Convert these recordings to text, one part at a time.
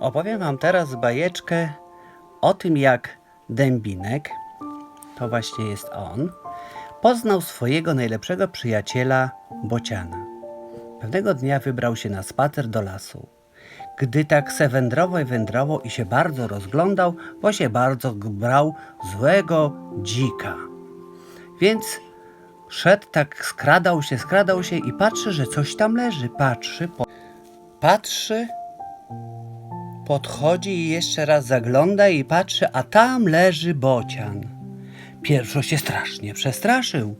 opowiem wam teraz bajeczkę o tym, jak Dębinek, to właśnie jest on, poznał swojego najlepszego przyjaciela Bociana. Pewnego dnia wybrał się na spacer do lasu. Gdy tak se wędrował i wędrował i się bardzo rozglądał, bo się bardzo brał złego dzika. Więc szedł tak, skradał się, skradał się i patrzy, że coś tam leży. Patrzy, po... patrzy, podchodzi i jeszcze raz zagląda i patrzy, a tam leży bocian. Pierwszo się strasznie przestraszył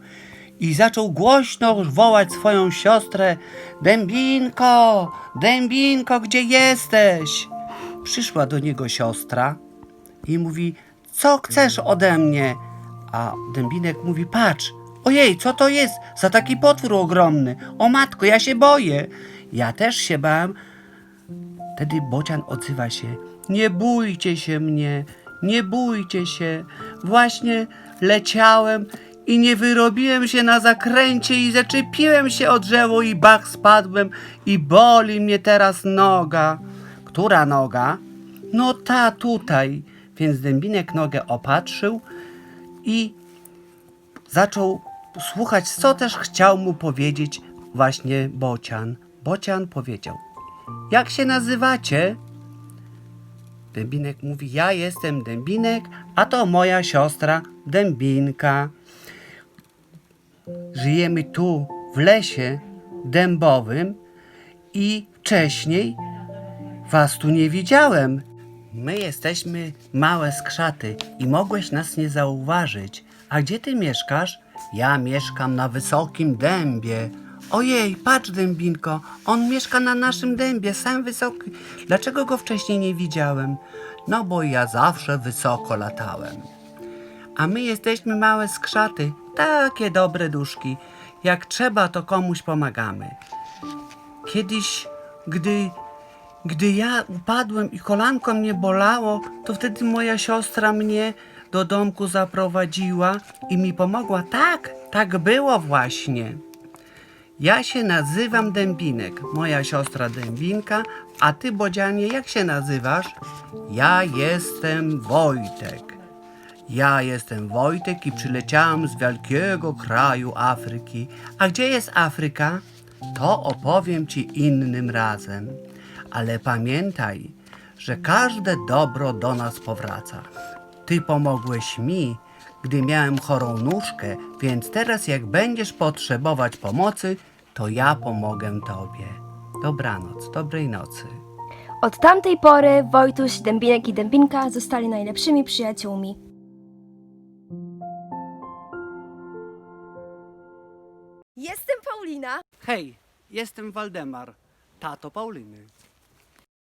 i zaczął głośno wołać swoją siostrę: Dębinko, Dębinko, gdzie jesteś? Przyszła do niego siostra i mówi: Co chcesz ode mnie? A Dębinek mówi: Patrz, ojej, co to jest za taki potwór ogromny? O matko, ja się boję. Ja też się bałem, Wtedy bocian odzywa się: Nie bójcie się mnie, nie bójcie się. Właśnie leciałem i nie wyrobiłem się na zakręcie i zaczepiłem się o drzewo i bach spadłem i boli mnie teraz noga. Która noga? No ta tutaj. Więc dębinek nogę opatrzył i zaczął słuchać, co też chciał mu powiedzieć właśnie Bocian. Bocian powiedział: Jak się nazywacie? Dębinek mówi: Ja jestem Dębinek, a to moja siostra Dębinka. Żyjemy tu w lesie dębowym i wcześniej was tu nie widziałem. My jesteśmy małe skrzaty i mogłeś nas nie zauważyć. A gdzie ty mieszkasz? Ja mieszkam na wysokim dębie. Ojej, patrz dębinko, on mieszka na naszym dębie, sam wysoki. Dlaczego go wcześniej nie widziałem? No bo ja zawsze wysoko latałem. A my jesteśmy małe skrzaty, takie dobre duszki. Jak trzeba, to komuś pomagamy. Kiedyś, gdy, gdy ja upadłem i kolanko mnie bolało, to wtedy moja siostra mnie do domku zaprowadziła i mi pomogła. Tak, tak było właśnie. Ja się nazywam Dębinek, moja siostra Dębinka, a ty, Bodzianie, jak się nazywasz? Ja jestem Wojtek. Ja jestem Wojtek i przyleciałem z wielkiego kraju Afryki. A gdzie jest Afryka? To opowiem ci innym razem. Ale pamiętaj, że każde dobro do nas powraca. Ty pomogłeś mi, gdy miałem chorą nóżkę, więc teraz jak będziesz potrzebować pomocy, to ja pomogę tobie. Dobranoc, dobrej nocy. Od tamtej pory Wojtuś, Dębinek i Dębinka zostali najlepszymi przyjaciółmi. Jestem Paulina. Hej, jestem Waldemar, tato Pauliny.